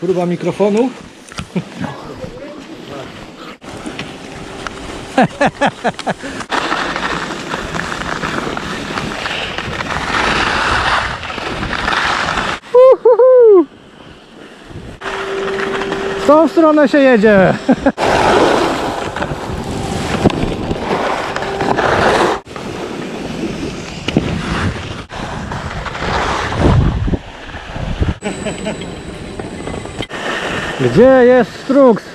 Próba mikrofonu. W tą stronę się jedzie. Gdzie jest Strux?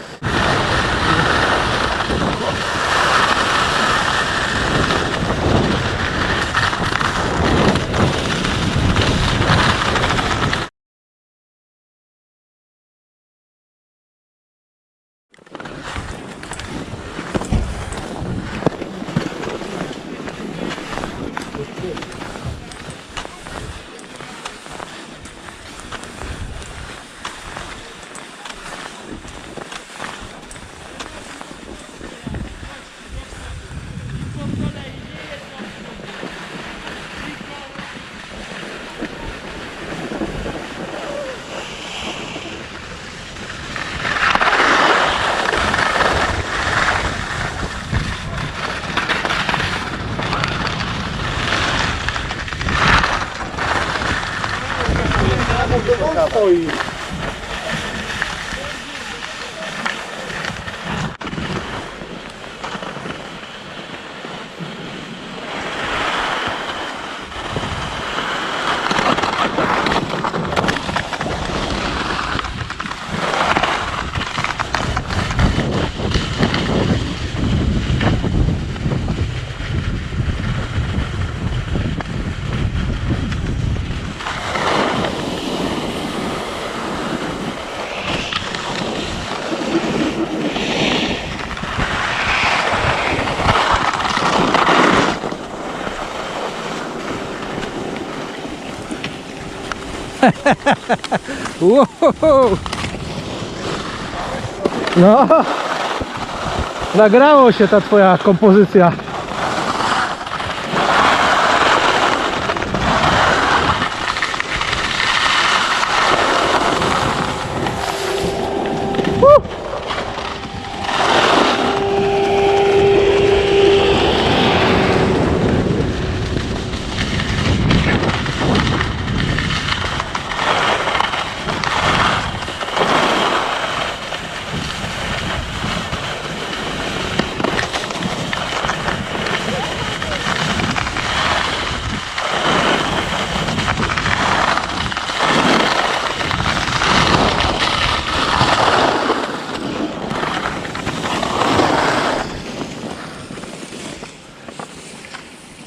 Wow. No, nagrało się ta twoja kompozycja.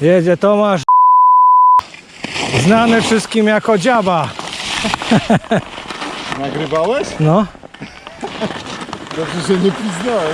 Jedzie Tomasz, znany wszystkim jako dziaba. Nagrywałeś? No, Dobrze, że nie piznąłem.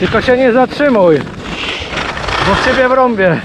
Tylko się nie zatrzymuj. Bo w ciebie wrąbię.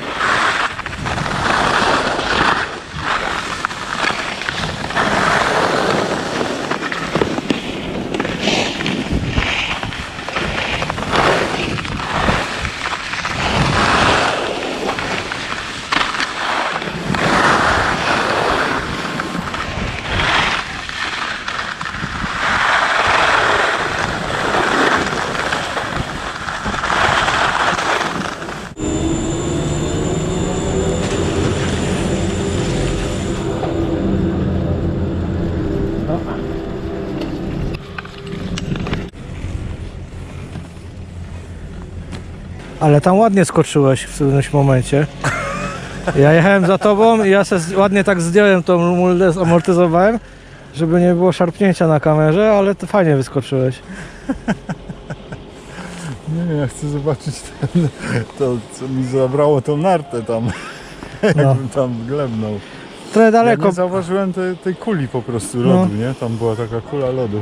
Ale tam ładnie skoczyłeś w którymś momencie. Ja jechałem za tobą i ja se z- ładnie tak zdjąłem tą muldę, zamortyzowałem, żeby nie było szarpnięcia na kamerze, ale to fajnie wyskoczyłeś. Nie ja chcę zobaczyć ten, to, co mi zabrało tą nartę tam. No. Jakbym tam glebnął. Trochę Ja daleko. nie zauważyłem tej, tej kuli po prostu No. lodu, nie? Tam była taka kula lodu.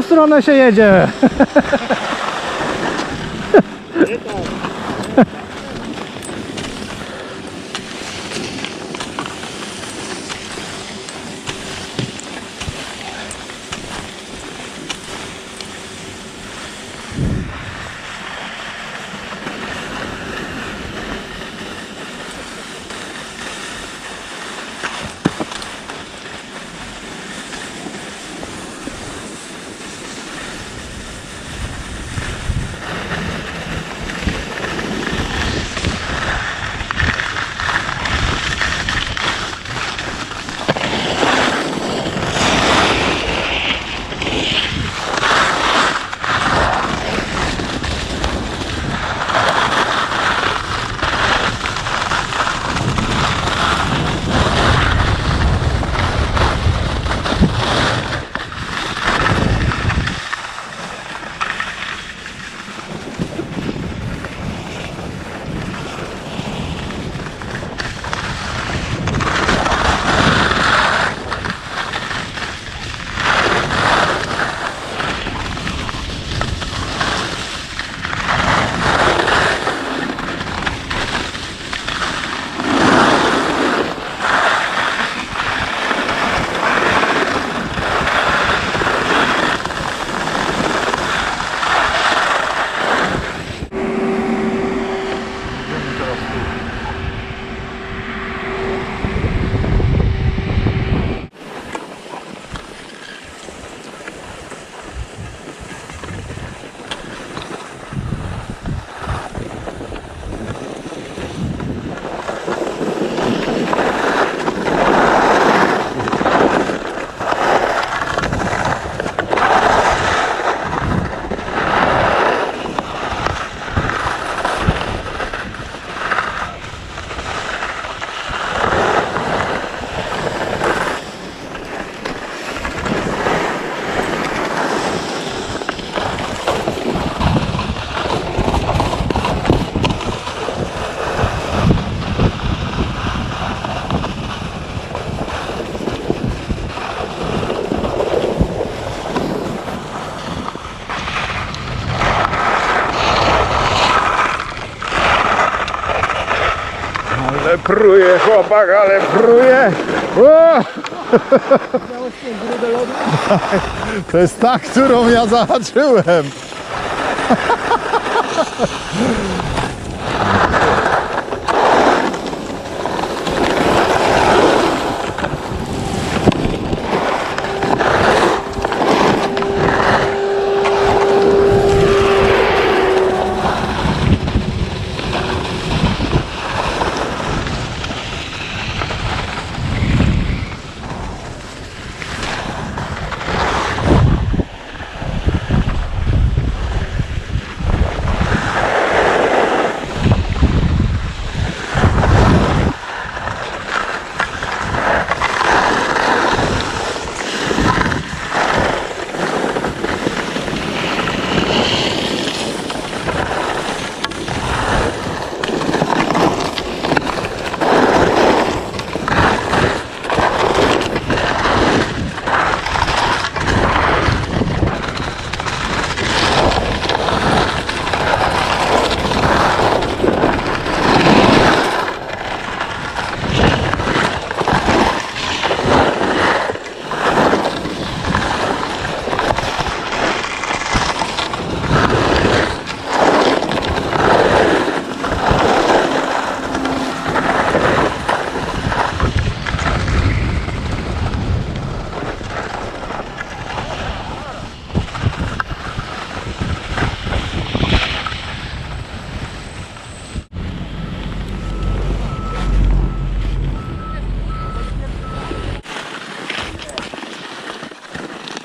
Tą stronę się jedzie. chłopak, ale pruje! O! To jest ta, którą ja zahaczyłem.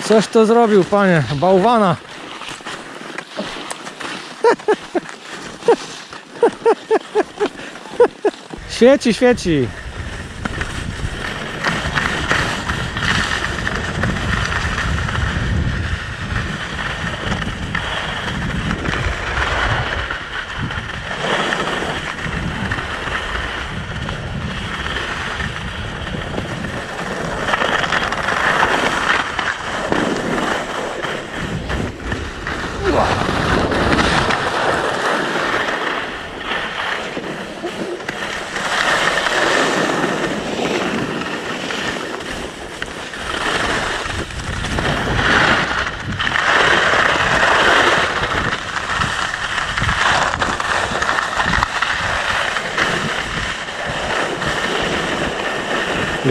Coś to zrobił, panie. Bałwana. Świeci, świeci.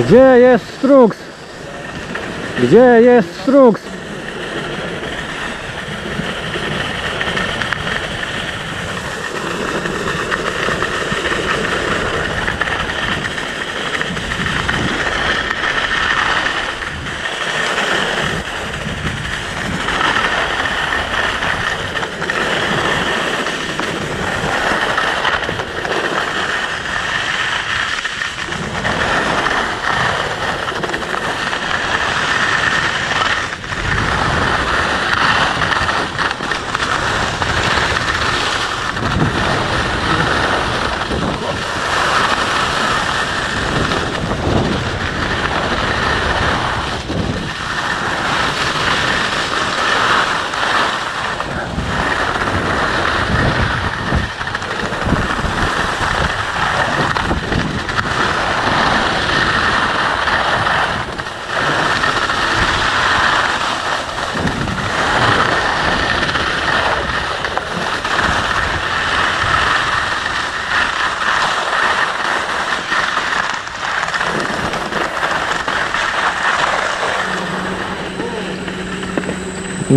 Gdzie jest Strux? Gdzie jest Strux?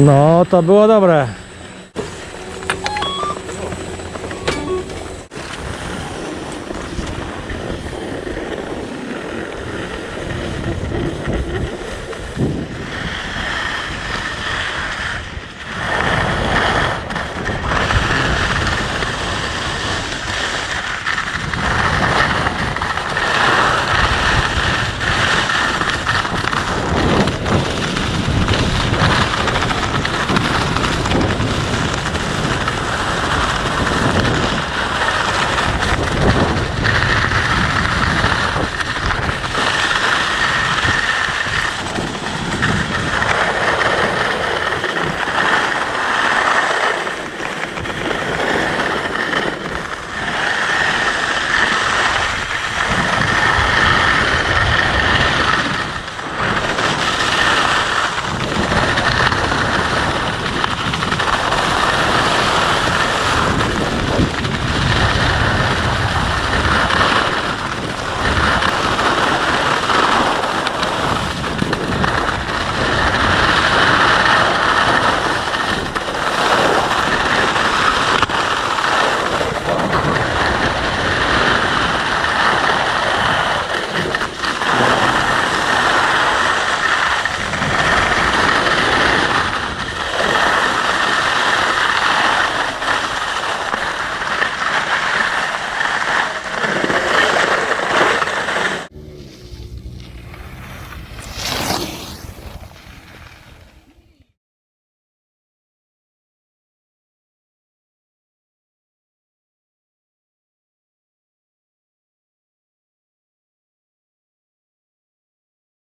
No, to było dobre.